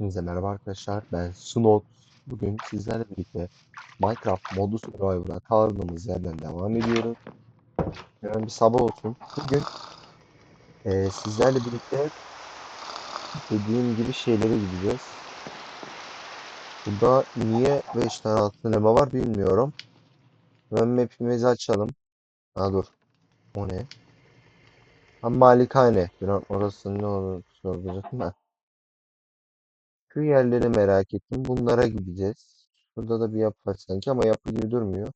Hepinize merhaba arkadaşlar. Ben Sunot. Bugün sizlerle birlikte Minecraft modu Survivor'a kaldığımız yerden devam ediyorum. Hemen bir sabah olsun. Bugün eee, sizlerle birlikte dediğim gibi şeylere gideceğiz. Burada niye 5 tane altın elma var bilmiyorum. Hemen map'imizi açalım. Ha dur. O ne? Ha malikane. Biraz orası ne olur soracaktım ben. Şu yerleri merak ettim. Bunlara gideceğiz. Burada da bir yapı var sanki ama yapı gibi durmuyor.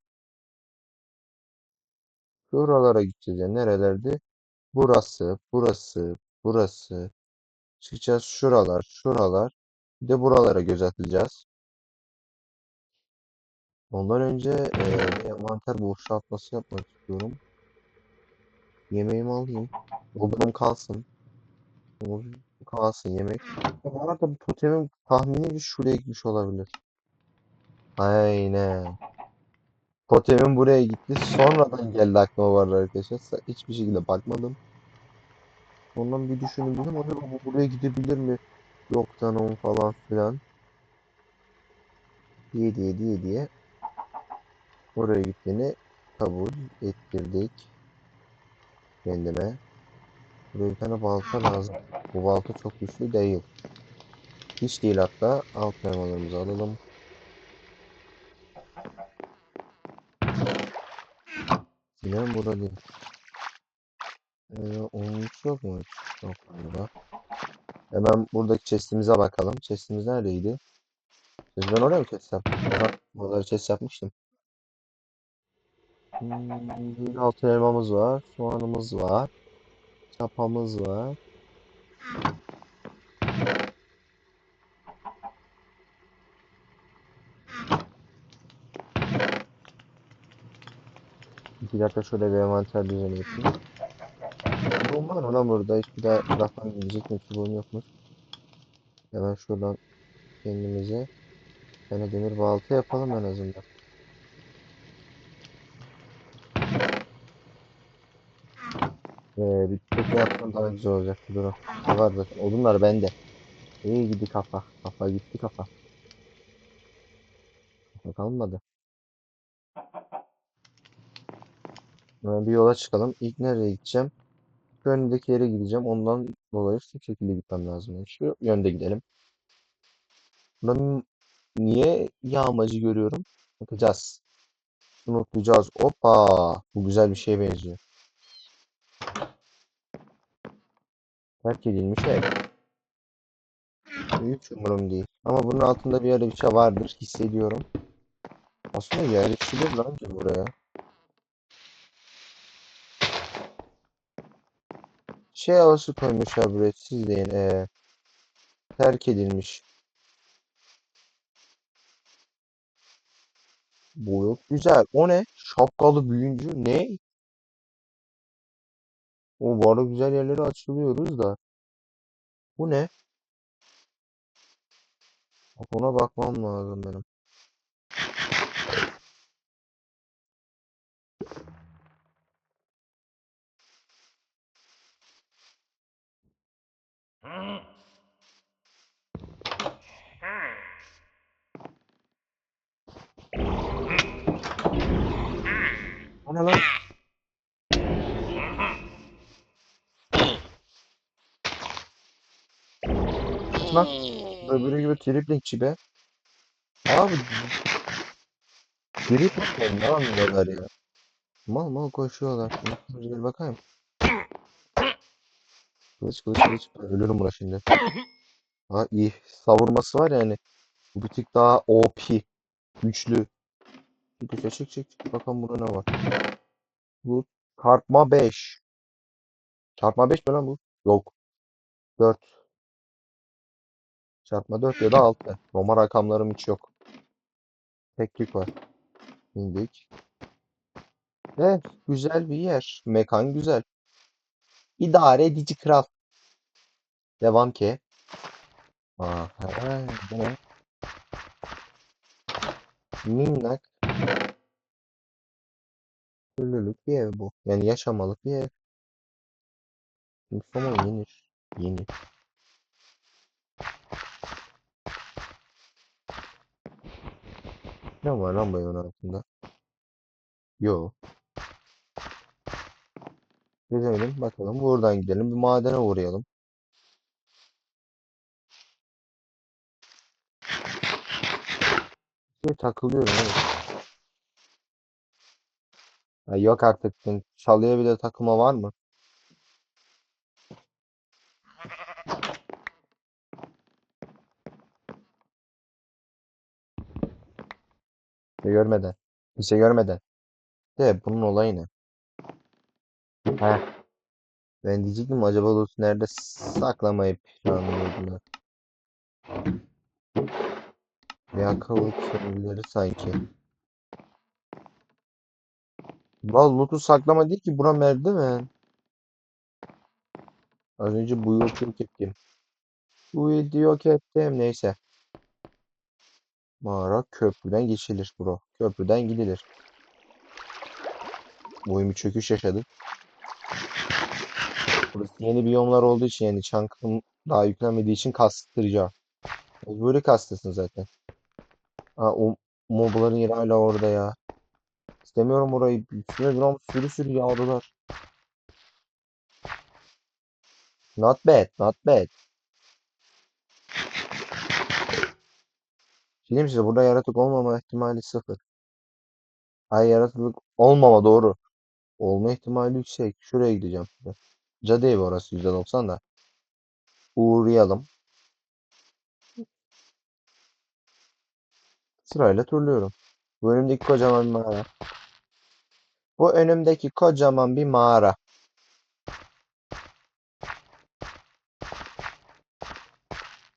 Şuralara gideceğiz. Yani nerelerde? Burası, burası, burası. Çıkacağız şuralar, şuralar. Bir de buralara göz atacağız. Ondan önce bir envanter boşaltması yapmak istiyorum. Yemeğimi alayım. Odunum kalsın. Odunum Kalsın yemek. Bu arada bu totemim tahmini şuraya gitmiş olabilir. Aynen. Totemim buraya gitti. Sonradan geldi aklıma var arkadaşlar. Hiçbir şekilde bakmadım. Ondan bir düşündüm dedim acaba bu buraya gidebilir mi? Yok canım falan filan. Diye diye diye diye oraya gittiğini kabul ettirdik kendime. Buraya bir tane balta lazım. Bu balta çok güçlü değil. Hiç değil hatta. Alt elmalarımızı alalım. Yine burada değil. Ee, onun hiç yok mu? Yok galiba. Hemen buradaki chestimize bakalım. Chestimiz neredeydi? Siz ben oraya mı chest yaptım? Burada chest yapmıştım. Hmm, altın elmamız var. Soğanımız var. Çapamız var. İki dakika şöyle bir envanter düzeni yapayım. Çubuğum var mı lan burada? Hiçbir daha raftan gidecek mi? Çubuğum yokmuş. Hemen şuradan kendimize tane demir balta yapalım en azından. Ee, bir tekne yapsam daha güzel olacak. Dur. Ne var. Odunlar bende. İyi gidi kafa. Kafa gitti kafa. Kafa kalmadı. Hemen bir yola çıkalım. İlk nereye gideceğim? Şu önündeki yere gideceğim. Ondan dolayı şu şekilde gitmem lazım. Şu yönde gidelim. Ben niye yağmacı görüyorum? Bakacağız. Şunu okuyacağız. Hoppa. Bu güzel bir şeye benziyor. Terk edilmiş ev. Hiç umurum değil. Ama bunun altında bir yerde bir şey vardır. Hissediyorum. Aslında yerleşilir lan buraya. Şey havası koymuşlar buraya. Siz deyin. Ee, terk edilmiş. Bu yok. Güzel. O ne? Şapkalı büyücü. Ne? O bu arada güzel yerlere açılıyoruz da. Bu ne? Ona bakmam lazım benim. O ne lan? Lan. Öbürü gibi triplikçi be. Abi triplik ne anlıyorlar ya? Mal mal koşuyorlar. Gel bakayım. Kılıç kılıç kılıç. Ölürüm buna şimdi. Ha iyi. Savurması var yani. Bu bir tık daha OP. Güçlü. Çık çık çık çık. Bakalım burada ne var. Bu çarpma 5. Çarpma 5 mi lan bu? Yok. 4. Çarpma 4 ya da 6. Roma rakamlarım hiç yok. Teklik var. İndik. Evet, güzel bir yer. Mekan güzel. İdare edici kral. Devam ki. Aha, bu ne? Minnak. Türlülük bir ev bu. Yani yaşamalık bir ev. Sona yenir. Yenir. Ne var lan bu evin altında? Yo. Gezelim bakalım. Buradan gidelim. Bir madene uğrayalım. Bir takılıyorum evet. Ha, yok artık. Çalıya bir de takılma var mı? Şey görmeden. Şey görmeden. De bunun olayı ne? Heh. Ben diyecektim acaba Lut nerede saklamayı planlıyordular. Akıllı kendileri sanki. Lan Lut'u saklama değil ki bura merdiven. Az önce bu yok ettim. Bu yok ettim. Neyse. Mağara köprüden geçilir bro. Köprüden gidilir. Boyun bir çöküş yaşadı. Burası yeni biyomlar olduğu için yani çankım daha yüklenmediği için kastıracağım. Böyle kastırsın zaten. Ha, o mobların yeri hala orada ya. İstemiyorum orayı. Üstüne an sürü sürü yağdılar. Not bad, not bad. Şimdi size burada yaratık olmama ihtimali sıfır. Ay yaratık olmama doğru. Olma ihtimali yüksek. Şuraya gideceğim. şimdi. Cadı evi orası %90 da. Uğrayalım. Sırayla turluyorum. Bu önümdeki kocaman bir mağara. Bu önümdeki kocaman bir mağara.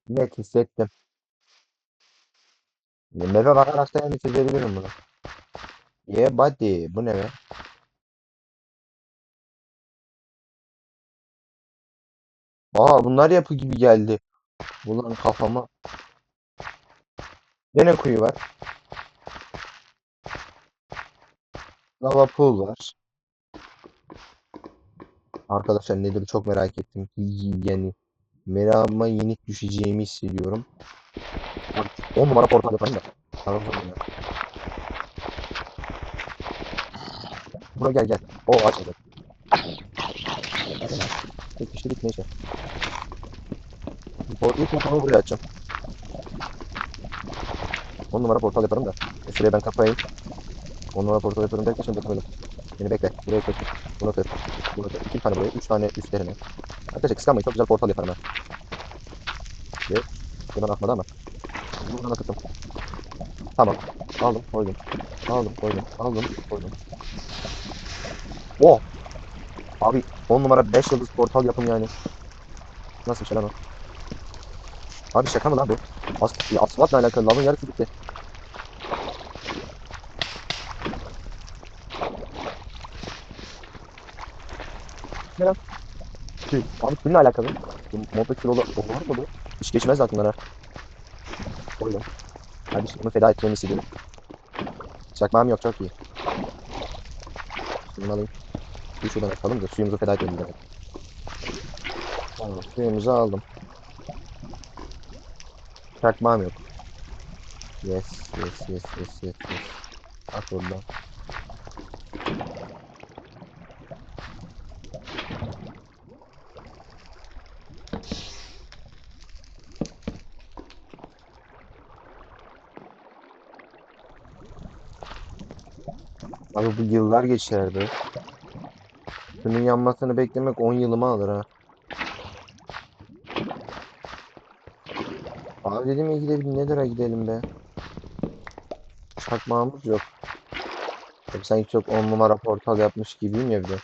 Net hissettim. Map'e bakarak da yani çizebilirim bunu. Yeah buddy. Bu ne be? Aa bunlar yapı gibi geldi. Ulan kafama. Gene kuyu var. Lava pool var. Arkadaşlar nedir çok merak ettim. Yani merakıma yenik düşeceğimi hissediyorum. 10 numara portal yaparım da. Tamam ya. Buraya gel gel. O aç hadi. Tek kişilik neyse. Por ilk portalı buraya açacağım. 10 numara portal yaparım da. E, Şuraya ben kapayayım. 10 numara portal yaparım derken şimdi bakalım. Beni bekle. Buraya kır. Bunu kır. Bunu kır. 2 tane buraya. 3 tane üstlerine. Arkadaşlar kıskanmayın. Çok güzel portal yaparım ben. Ve buradan atmadı ama. Buradan akıttım. Tamam. Aldım. Koydum. Aldım. Koydum. Aldım. Koydum. Oh! Abi 10 numara 5 yıldız portal yapım yani. Nasıl bir şey lan o? Abi şaka mı lan bu? As asfaltla alakalı lavın yarısı bitti. Ne lan? Kül. Abi külle alakalı. Bu kül olur, olur mu bu? Hiç geçmez aklımdan ha. Oğlum. Kardeşim bunu feda edeceğimi hissediyorum. Çakmağım yok çok iyi. Şunu alayım. Bir şuradan atalım da suyumuzu feda edelim. Tamam suyumuzu aldım. Çakmağım yok. Yes, yes, yes, yes, yes, yes. At oradan. Abi bu yıllar geçerdi. Şunun yanmasını beklemek 10 yılımı alır ha. Abi dedim ya gidelim Nether'a gidelim be. Çakmağımız yok. Tabii sanki çok 10 numara portal yapmış gibiyim ya bir de.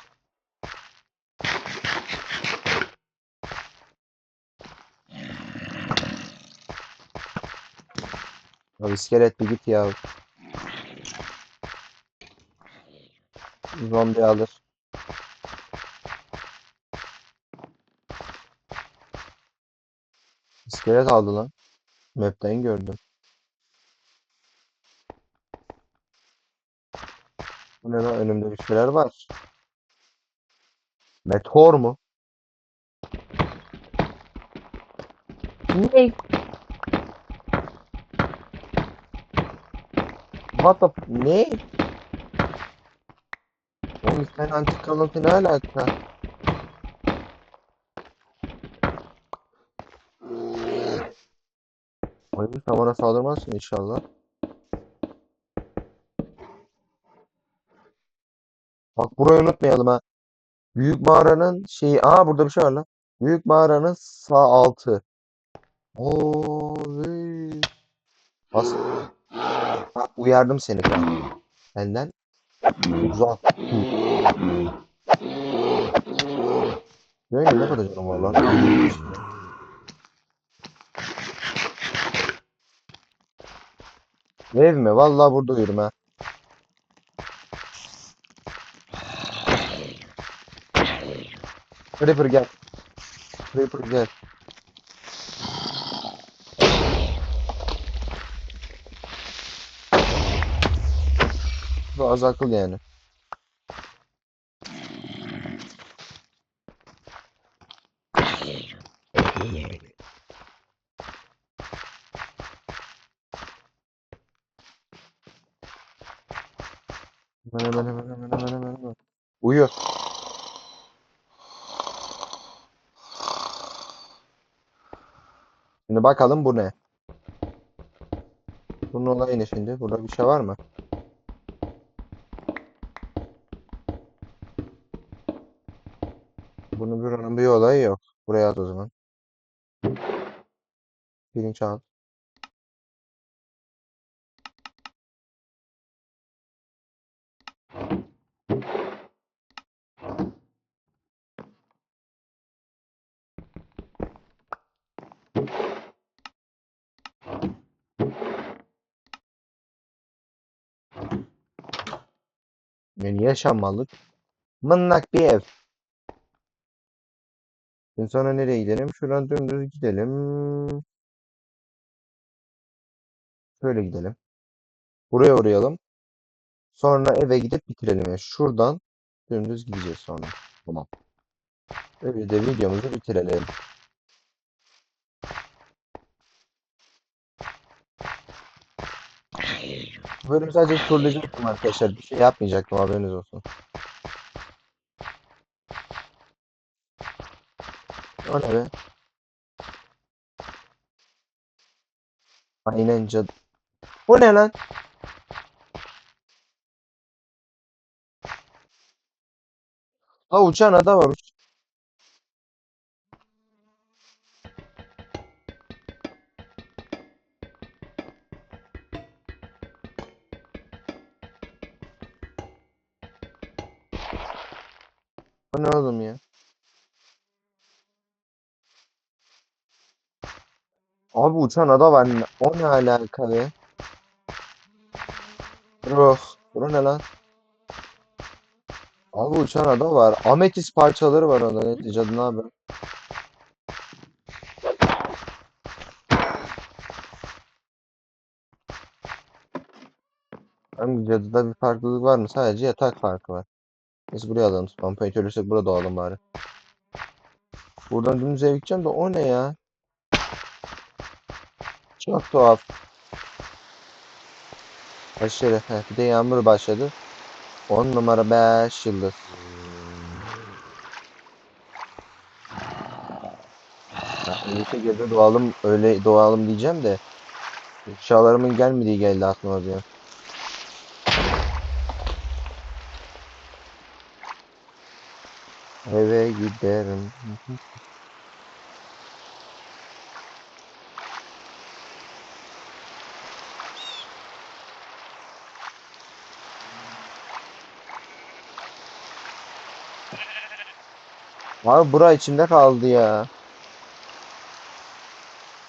Abi iskelet bir git ya. Zombi alır. İskelet aldı lan. Map'ten gördüm. Bu ne lan önümde bir şeyler var. Meteor mu? Ne? What the ne? Oğlum sen antik kalıntı ne alaka? Sen bana saldırmazsın inşallah. Bak burayı unutmayalım ha. Büyük mağaranın şeyi... Aa burada bir şey var lan. Büyük mağaranın sağ altı. Oo. Bas. Uyardım seni kanka. Benden dur. Böyle ne kadar canım var lan? Ev mi? Vallahi burada uyurum ha. Creeper gel. Creeper gel. Bu az akıl yani. Hemen hemen hemen hemen hemen hemen hemen. Uyu. Şimdi bakalım bu ne? Bunun olayı ne şimdi? Burada bir şey var mı? Bunun buranın bir olayı yok. Buraya at o zaman. Pirinç al. Yani yaşanmalık. Mınnak bir ev. Şimdi sonra nereye gidelim? Şuradan dümdüz gidelim. Şöyle gidelim. Buraya uğrayalım. Sonra eve gidip bitirelim. Yani şuradan dümdüz gideceğiz sonra. Tamam. Öyle de videomuzu bitirelim. Bu bölüm sadece turlayacaktım arkadaşlar. Bir şey yapmayacaktım haberiniz olsun. O ne be? Aynen cadı. Bu ne lan? Ha uçan adam var. Abi uçan ada var. O ne alaka be? Ruh. Bu ne lan? Abi uçan ada var. Ametis parçaları var orada. Ne ne haber? Hem cadıda bir farklılık var mı? Sadece yatak farkı var. Neyse buraya alalım. Spam point ölürsek burada doğalım bari. Buradan dümdüz eve gideceğim de o ne ya? Çok tuhaf. Aşırı. Bir de yağmur başladı. 10 numara 5 yıldız. Elite gece doğalım öyle doğalım diyeceğim de eşyalarımın gelmediği geldi aklıma bir. Eve giderim. Abi bura içimde kaldı ya.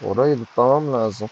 Orayı tutmam lazım.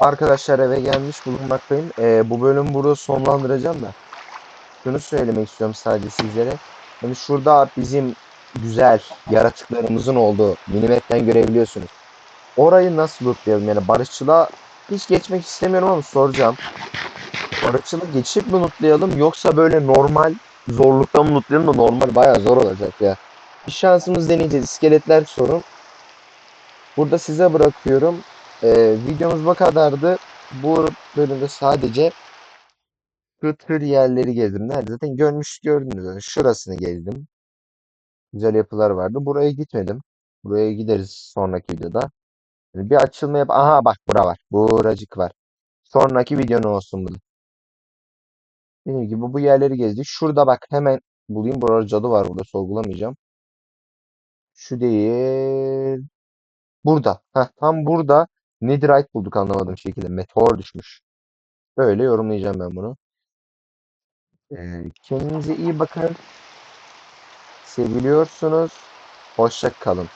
Arkadaşlar eve gelmiş bulunmaktayım. Ee, bu bölümü burada sonlandıracağım da. Şunu söylemek istiyorum sadece sizlere. Hani şurada bizim güzel yaratıklarımızın olduğu minimetten görebiliyorsunuz. Orayı nasıl lootlayalım yani barışçılığa hiç geçmek istemiyorum ama soracağım. Barışçılığı geçip mi lootlayalım yoksa böyle normal zorluktan mı lootlayalım da normal bayağı zor olacak ya. Bir şansımız deneyeceğiz. İskeletler sorun. Burada size bırakıyorum. Ee, videomuz bu kadardı. Bu bölümde sadece şu tür yerleri gezdim. Nerede? Zaten görmüş gördünüz. Şurasını gezdim. Güzel yapılar vardı. Buraya gitmedim. Buraya gideriz sonraki videoda. Yani bir açılma yap. Aha bak bura var. Buracık var. Sonraki videonun olsun bu. Dediğim gibi bu yerleri gezdik. Şurada bak hemen bulayım. Burada cadı var burada sorgulamayacağım. Şu değil. Burada. Heh, tam burada Netherite bulduk anlamadığım şekilde. Meteor düşmüş. Böyle yorumlayacağım ben bunu. Ee, kendinize iyi bakın. Seviliyorsunuz. Hoşça kalın.